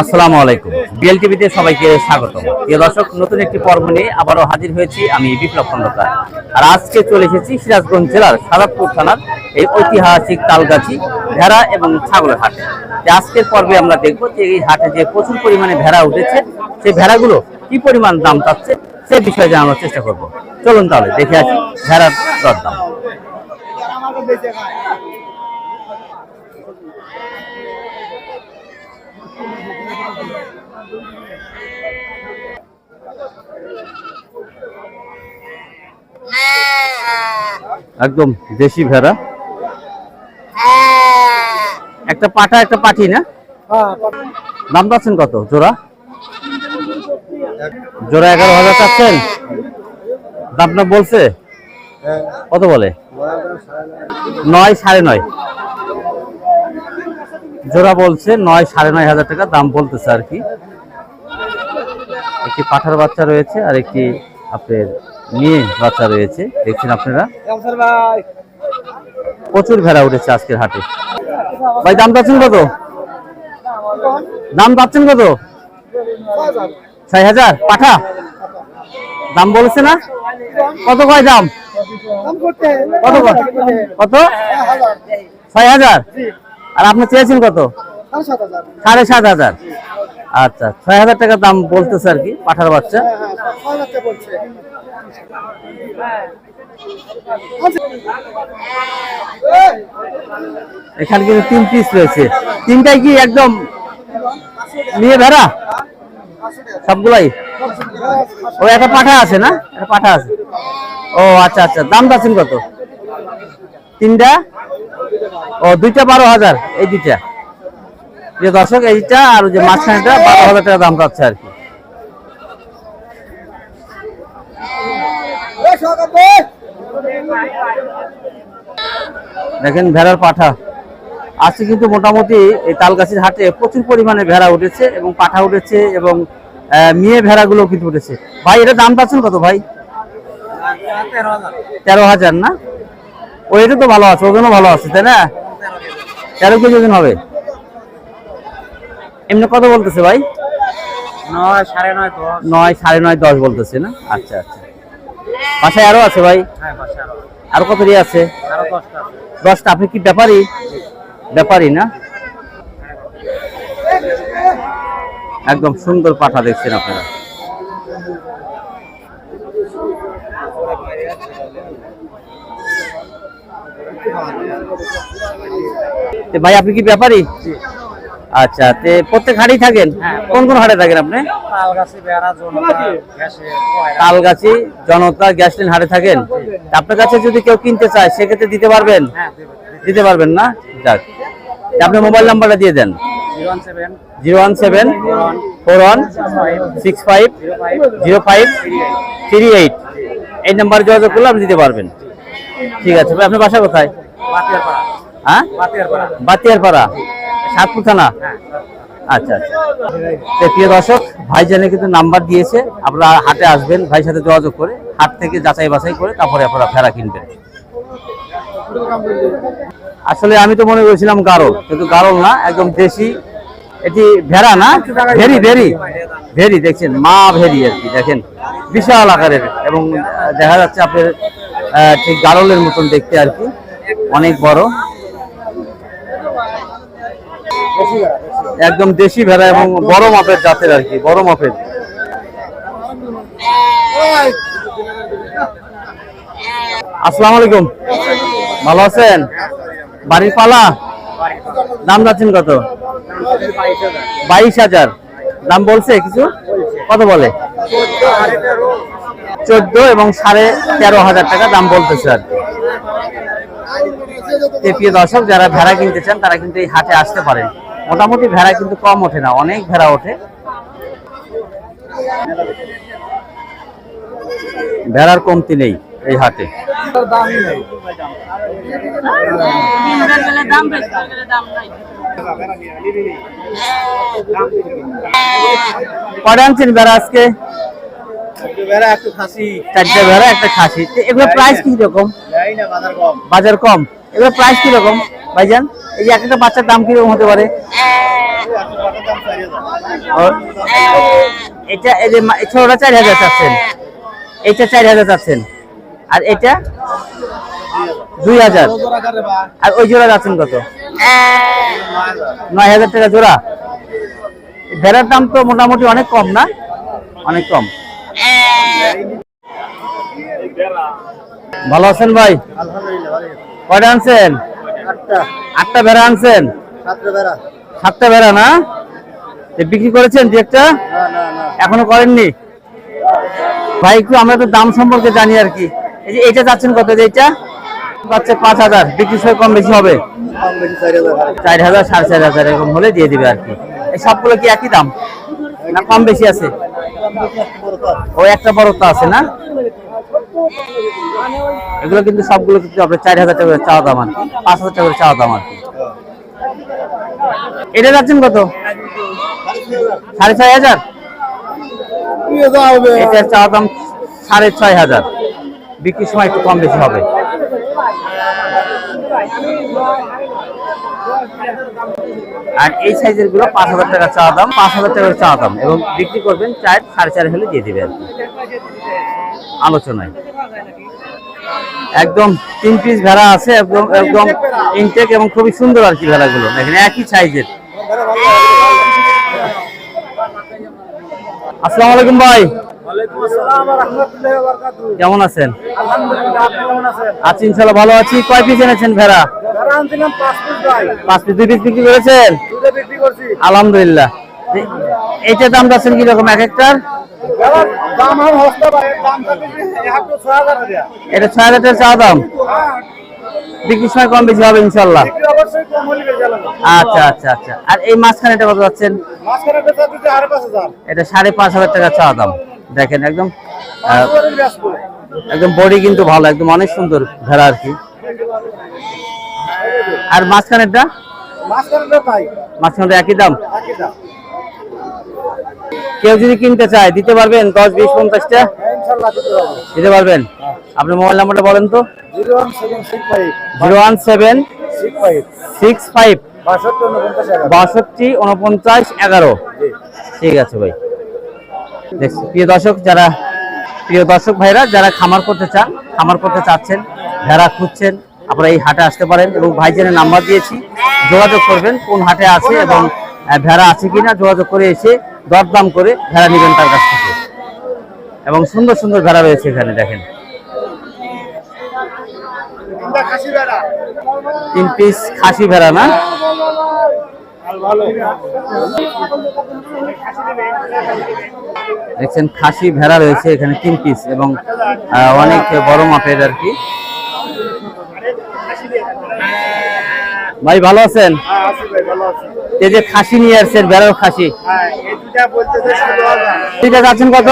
আসসালামু আলাইকুম। বিএল টিভিতে সবাইকে স্বাগত প্রিয় দর্শক, নতুন একটি পর্ব নিয়ে আবারও হাজির হয়েছি আমি বিপ্লব খন্দকার। আর আজকে চলে এসেছি সিরাজগঞ্জ জেলার সাদাতপুর থানার এই ঐতিহাসিক তালগাছি ভেড়া এবং ছাগলের হাট। আজকের পর্বে আমরা দেখব যে এই হাটে যে প্রচুর পরিমাণে ভেড়া উঠেছে, সেই ভেড়াগুলো কি পরিমাণ দাম চাচ্ছে, সে বিষয়ে জানানোর চেষ্টা করব। চলুন তাহলে দেখে আসি ভেড়ার দরদাম। একদম দেশি ভেড়া। একটা পাঠা, একটা পাঠি, না? দাম পাচ্ছেন কত? জোড়া? জোড়া এগারো হাজার চাচ্ছেন? দামটা বলছে? কত বলে? নয়, সাড়ে নয়। জোড়া বলছে নয় সাড়ে নয় হাজার টাকা দাম বলতেছে আর কি। একটি পাঠার বাচ্চা রয়েছে আর একটি আপনার মেয়ে বাচ্চা রয়েছে। দেখছেন আপনারা? প্রচুর ভেড়া উঠেছে আজকের হাটে। ভাই দাম পাচ্ছেন কত? দাম পাচ্ছেন কত? ছয় হাজার। পাঠা? দাম বলেছে না? কত কয় দাম? কত কত? ছয় হাজার। আর আপনি চেয়েছেন কত? সাড়ে সাত হাজার। আচ্ছা ছয় হাজার টাকা দাম বলতেছে আর কি পাঠার বাচ্চা। এখানে কিন্তু তিন পিস রয়েছে। তিনটাই কি একদম নিয়ে ভেড়া? সবগুলাই? ও একটা পাঠা আছে না? একটা পাঠা আছে। ও আচ্ছা আচ্ছা দাম পাচ্ছেন কত? তিনটা? ও, দুইটা বারো হাজার, এই দুইটা। যে দর্শক, এইটা আর যে মাঝখানেটা, বারো হাজার টাকা দাম পাচ্ছে আর কি। দেখেন ভেড়ার পাঠা। আজকে কিন্তু মোটামুটি এই তালগাছির হাটে প্রচুর পরিমাণে ভেড়া উঠেছে এবং পাঠা উঠেছে এবং মেয়ে ভেড়াগুলো কিন্তু উঠেছে। ভাই, এটা দাম পাচ্ছেন কত ভাই? তেরো হাজার না? ও এটা তো ভালো আছে ওজনও ভালো আছে তাই না? তেরো কেজি ওজন হবে। এমনি কত বলতেছে ভাই? নয় সাড়ে নয় দশ। নয় সাড়ে নয় দশ বলতেছে না? আচ্ছা আচ্ছা। বাসায় আরও আছে ভাই? হ্যাঁ আরও কত দিয়ে আছে। দশটা আপনি কি ব্যাপারী? ব্যাপারী না? একদম সুন্দর পাঠা দেখছেন আপনারা। ভাই আপনি কি ব্যাপারী? আচ্ছা তে প্রত্যেক হাটেই থাকেন? হ্যাঁ। কোন কোন হাটে থাকেন আপনি? তালগাছি, জনতা, গ্যাসে, কয়লা। তালগাছি জনতা গ্যাস লাইন হাটে থাকেন আপনার কাছে যদি কেউ কিনতে চায় সেক্ষেত্রে দিতে পারবেন? হ্যাঁ। দিতে পারবেন না? যাক। আপনি মোবাইল নাম্বারটা দিয়ে দেন। Zero one seven four one six five zero five three eight. এই নাম্বারে যোগাযোগ করলে আপনি দিতে পারবেন। ঠিক আছে ভাই আপনার বাসা কোথায়? বাতিয়ারপাড়া, হ্যাঁ? বাতিয়ারপাড়া। সাতপুর থানা? হ্যাঁ, আচ্ছা আচ্ছা। প্রিয় দর্শক ভাইজানে কিন্তু নাম্বার দিয়েছে আপনারা হাটে আসবেন ভাইয়ের সাথে যোগাযোগ করে হাট থেকে যাচাই বাছাই করে তারপরে আপনারা ভেড়া কিনবেন। আসলে আমি তো মনে করেছিলাম গারল কিন্তু গারল না একদম দেশি। এটি ভেড়া না? ভেরি ভেরি ভেরি দেখছেন? মা ভেরি আর কি দেখেন? বিশাল আকারের এবং দেখা যাচ্ছে আপনার ঠিক গারলের মতন দেখতে আর কি। অনেক বড়। একদম দেশি ভেড়া এবং বড় মাপের জাতের আর কি, বড় মাপের। আসসালামু আলাইকুম। ভালো আছেন? বাড়ির পালা? দাম যাচ্ছেন কত? বাইশ হাজার। দাম বলছে কিছু? কত বলে? চোদ্দ এবং সাড়ে তেরো হাজার টাকা দাম বলতেছে আর প্রিয় দর্শক, যারা ভেড়া কিনতে চান, তারা কিন্তু এই হাটে আসতে পারেন। মোটামুটি ভেড়া কিন্তু কম ওঠে না, অনেক ভেড়া ওঠে। ভেড়ার কমতি নেই এই হাটে। কটা আনছেন ভেড়া আজকে? একটু খাসি। চারটে ভেড়া একটা খাসি। তো এগুলো প্রাইস কি রকম যাই না বাজার কম। বাজার কম? এগুলো প্রাইস কি রকম ভাইজান এই যে একটা বাচ্চার দাম কীরকম হতে পারে? চারি ও- এটা এই যে ছোটটা চার হাজার চাচ্ছেন। এইটা চার হাজার চাচ্ছেন। আর এটা? দুই হাজার। আর ওই জোড়া যাচ্ছেন কত? নয় হাজার টাকা জোড়া। ভেড়ার দাম তো মোটামুটি অনেক কম না? অনেক কম। ভালো আছেন ভাই? কয়টা আনছেন? আটটা। ভেড়া আনছেন? সাতটা ভেড়া। না? বিক্রি করেছেন যে একটা? এখনও করেননি? ভাই একটু আমরা তো দাম সম্পর্কে জানি আর কি। এই যে এটা যাচ্ছেন কত যে এটা পাচ্ছে পাঁচ হাজার। বিক্রি সময় কম বেশি হবে? চার হাজার সাড়ে চার হাজার এরকম হলে দিয়ে দিবে আর কি। এই সবগুলো কি একই দাম? না কম বেশি আছে? ও একটা বড় তো আছে না? এগুলো কিন্তু সবগুলো কিন্তু আপনার চার হাজার টাকা চাওয়া দাম আর কি। পাঁচ হাজার টাকা চাওয়া দাম আর কি। এটা যাচ্ছেন কত? সাড়ে ছয় হাজার? এটার চাওয়া দাম সাড়ে ছয় হাজার। বিক্রির সময় একটু কম বেশি হবে। আর এই সাইজেরগুলো পাঁচ হাজার টাকা চাওয়া দাম পাঁচ হাজার টাকার চাওয়া দাম। এবং বিক্রি করবেন চার সাড়ে চার হলে দিয়ে দেবেন। আলোচনায়। একদম তিন পিস ভেড়া আছে একদম একদম ইনটেক এবং খুবই সুন্দর আর কি ভেড়াগুলো। দেখেন একই সাইজের। আসসালামু আলাইকুম ভাই। কেমন আছেন? আছি ইনশাল্লাহ ভালো আছি। কয় পিস এনেছেন ভেড়া? পাঁচ পিস ভাই, দুই পিস বিক্রি করেছেন? দুটো বিক্রি করছি। আলহামদুলিল্লাহ। এ- এইটার দাম যাচ্ছেন কীরকম এক একটার। এটা ছয় হাজার টাকা চা দাম? হ্যাঁ, বিক্রির সময় কম বেশি হবে ইনশাল্লাহ। আচ্ছা আচ্ছা আচ্ছা। আর এই মাঝখানে এটা কত যাচ্ছেন। এটা সাড়ে পাঁচ হাজার। টাকা চা দাম। দেখেন একদম। একদম বডি কিন্তু ভালো একদম অনেক সুন্দর ভেড়া আর কি। আর মাঝখানেরটা? মাঝখানটা একই দাম? কেউ যদি কিনতে চায় দিতে পারবেন দশ বিশ পঞ্চাশটা হ্যাঁ, দিতে পারবেন? আপনার মোবাইল নাম্বারটা বলেন তো। 01765 zero one seven six five. 62 49 টাকা। বাষট্টি উনপঞ্চাশ এগারো। ঠিক আছে ভাই। প্রিয় দর্শক যারা প্রিয় দর্শক ভাইরা যারা খামার করতে চান খামার করতে চাচ্ছেন ভেড়া খুঁজছেন আপনারা এই হাটে আসতে পারেন এবং ভাইজানের নাম্বার দিয়েছি। যোগাযোগ করবেন, কোন হাটে আছে এবং ভেড়া আছে কিনা, যোগাযোগ করে এসে দরদাম করে ভেড়া নেবেন তার কাছ থেকে। এবং সুন্দর সুন্দর ভেড়া রয়েছে এখানে, দেখেন। তিন পিস খাসি ভেড়া, না? দেখছেন, খাসি ভেড়া রয়েছে এখানে তিন পিস এবং অনেক বড় মাপের আর কি। ভাই ভালো আছেন হ্যাঁ। এই যে খাসি নিয়ে আসছেন বেড়ার খাসি। ঠিক আছে আছেন কত।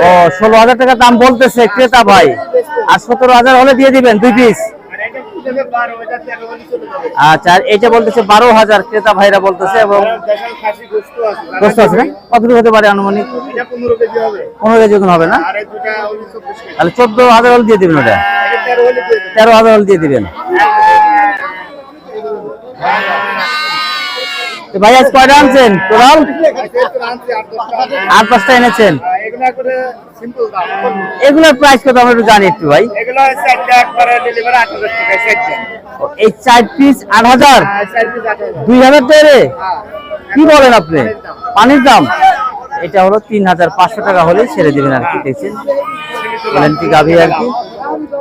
ও ষোলো হাজার টাকা দাম বলতেছে ক্রেতা ভাই আর সতেরো হাজার হলে দিয়ে দিবেন দুই পিস আচ্ছা আর এটা বলতেছে বারো হাজার ক্রেতা ভাইরা বলতেছে এবং গোস্ত আছে। না? কতটুকু হতে পারে আনুমানিক? পনেরো কেজি হবে। ওজন হবে না। তাহলে চোদ্দ হাজার হল দিয়ে দিবেন ওটা? তেরো হাজার হলে দিয়ে দিবেন। তো ভাই, আজ কয়টা আনছেন? টোটাল আট পাঁচটা এনেছেন। এগুলোর প্রাইস কত আমরা একটু জানি একটু ভাই। এই চার পিস আট হাজার? দুই হাজার টাকা। কি বলেন আপনি? পানির দাম? এটা হলো তিন হাজার পাঁচশো টাকা হলে ছেড়ে দেবেন আর কি, দেখছেন? গ্যারান্টি গাভি আর কি?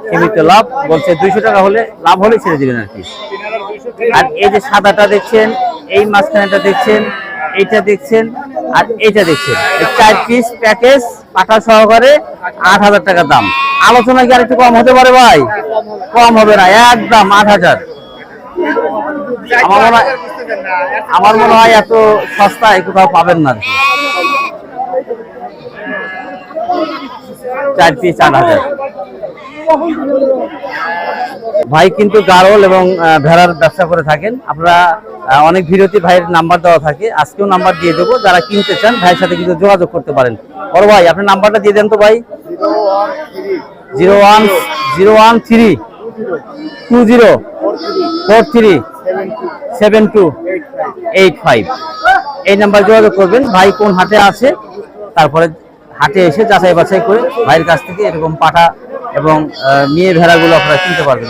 সীমিত লাভ, বলছে দুইশো টাকা হলে লাভ হলে ছেড়ে দেবেন আর কি। আর এই যে সাদাটা দেখছেন এই মাঝখানেটা দেখছেন, এইটা দেখছেন আর এইটা দেখছেন। চার পিস প্যাকেজ পাঠা সহকারে আট হাজার টাকা দাম। আলোচনা কি আর একটু কম হতে পারে ভাই? কম হবে না, একদম আট হাজার। আমার মনে হয় আমার মনে হয় এত সস্তায় কোথাও পাবেন না। চার পিস আট হাজার। ভাই কিন্তু গারল এবং ভেড়ার ব্যবসা করে থাকেন। আপনারা অনেক ভিডিওতে ভাইয়ের নাম্বার দেওয়া থাকে। আজকেও নাম্বার দিয়ে দেবো। যারা কিনতে চান, ভাইয়ের সাথে কিন্তু যোগাযোগ করতে পারেন। বড় ভাই, আপনার নাম্বারটা দিয়ে দেন তো ভাই। Zero one zero one three. Two zero. Four three. Seven two. Eight five. এই নাম্বার যোগাযোগ করবেন। ভাই কোন হাটে আছে, তারপরে হাটে এসে যাচাই বাছাই করে ভাইয়ের কাছ থেকে এরকম পাঠা এবং মেয়ে ভেড়াগুলো আপনারা কিনতে পারবেন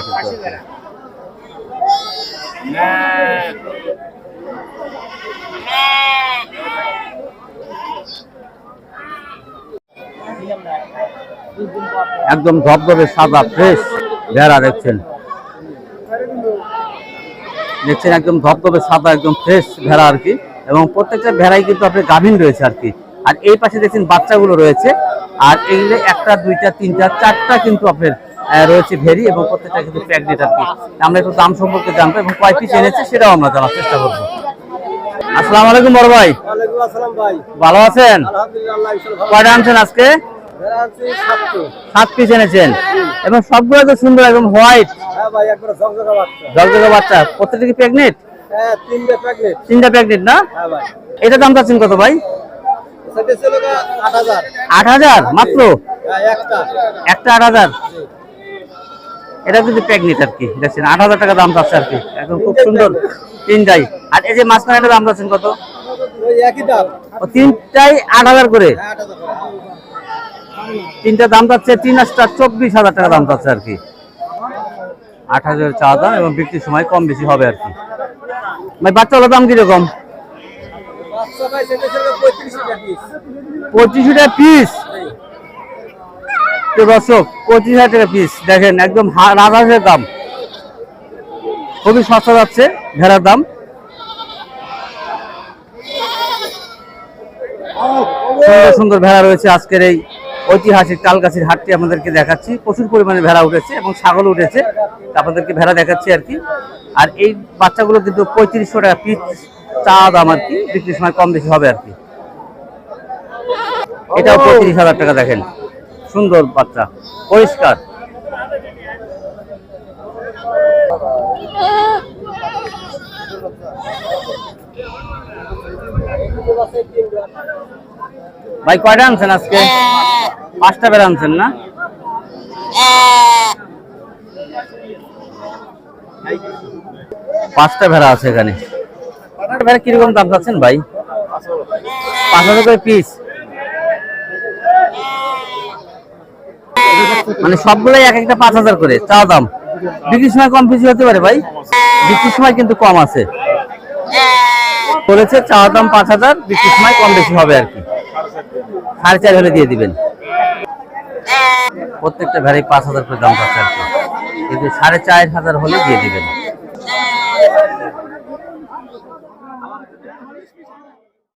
একদম ধবধবে সাদা ফ্রেশ ভেড়া দেখছেন। দেখছেন একদম ধবধবে সাদা, একদম ফ্রেশ ভেড়া আর কি। এবং প্রত্যেকটা ভেড়াই কিন্তু আপনার গাভীন রয়েছে আর কি। আর এই পাশে দেখছেন বাচ্চাগুলো রয়েছে। আর এইগুলো একটা, দুইটা, তিনটা, চারটা কিন্তু আপনার রয়েছে ভেরি এবং প্রত্যেকটা কিন্তু প্যাকডেট আর কি আমরা একটু দাম সম্পর্কে জানব এবং কয় পিস এনেছে সেটাও আমরা জানার চেষ্টা করব। আসসালামু আলাইকুম বড় ভাই। ভালো আছেন? কয়টা আনছেন আজকে? সাত পিস এনেছেন। এবং সবগুলো তো সুন্দর একদম হোয়াইট হ্যাঁ ঝকঝকা বাচ্চা। প্রত্যেকটা কি প্রেগনেন্ট হ্যাঁ তিনটে প্রেগনেন্ট না? হ্যাঁ এটা দাম চাচ্ছেন কত ভাই? আট হাজার। মাত্র? একটা। একটা আট হাজার? এটা কিন্তু প্রেগনেন্ট আর কি দেখছেন? আট হাজার টাকা দাম চাচ্ছে আর কি। একদম খুব সুন্দর তিনটাই আর এই যে মাঝখানে একটা দাম চাচ্ছেন কত? তিনটাই আট হাজার করে? হ্যাঁ আট হাজার করে। তিনটা দাম চাচ্ছে তিন আটটা চব্বিশ হাজার টাকা দাম চাচ্ছে আর কি। আট হাজার চা দাম এবং বিক্রির সময় কম বেশি হবে আর কি। ভাই বাচ্চাগুলোর দাম কীরকম? বাচ্চা ভাই সেটা ছিল পঁয়ত্রিশ টাকা পিস পঁচিশ টাকা পিস তো দর্শক, পঁচিশ হাজার টাকা পিস দেখেন, একদম রাজহাঁসের দাম। খুবই সস্তা যাচ্ছে, ভেড়ার দাম। সুন্দর সুন্দর ভেড়া রয়েছে আজকের এই ঐতিহাসিক তালগাছির হাটটি আপনাদেরকে দেখাচ্ছি। প্রচুর পরিমাণে ভেড়া উঠেছে এবং ছাগল উঠেছে। আপনাদেরকে ভেড়া দেখাচ্ছি আর কি। আর এই বাচ্চাগুলো কিন্তু পঁয়ত্রিশশো টাকা পিস চা দাম আর কি। বিক্রির সময় কম বেশি হবে আর কি। এটাও পঁয়ত্রিশ হাজার টাকা দেখেন। সুন্দর বাচ্চা, পরিষ্কার। ভাই, কয়টা আনছেন আজকে? পাঁচটা বেড়া আনছেন না? পাঁচটা ভেড়া আছে এখানে। ভেড়া কীরকম দাম চাচ্ছেন ভাই? পাঁচ হাজার করে পিস মানে সবগুলোই এক একটা পাঁচ হাজার করে, চা দাম। বিক্রির সময় কম বেশি হতে পারে ভাই। বিক্রির সময় কিন্তু কম আছে। বলেছে চা দাম পাঁচ হাজার, বিক্রির সময় কম বেশি হবে আর কি। সাড়ে চার হলে দিয়ে দিবেন। প্রত্যেকটা ভ্যারাই পাঁচ হাজার করে দাম পাচ্ছে আর কি। কিন্তু সাড়ে চার হাজার হলে দিয়ে দিবেন।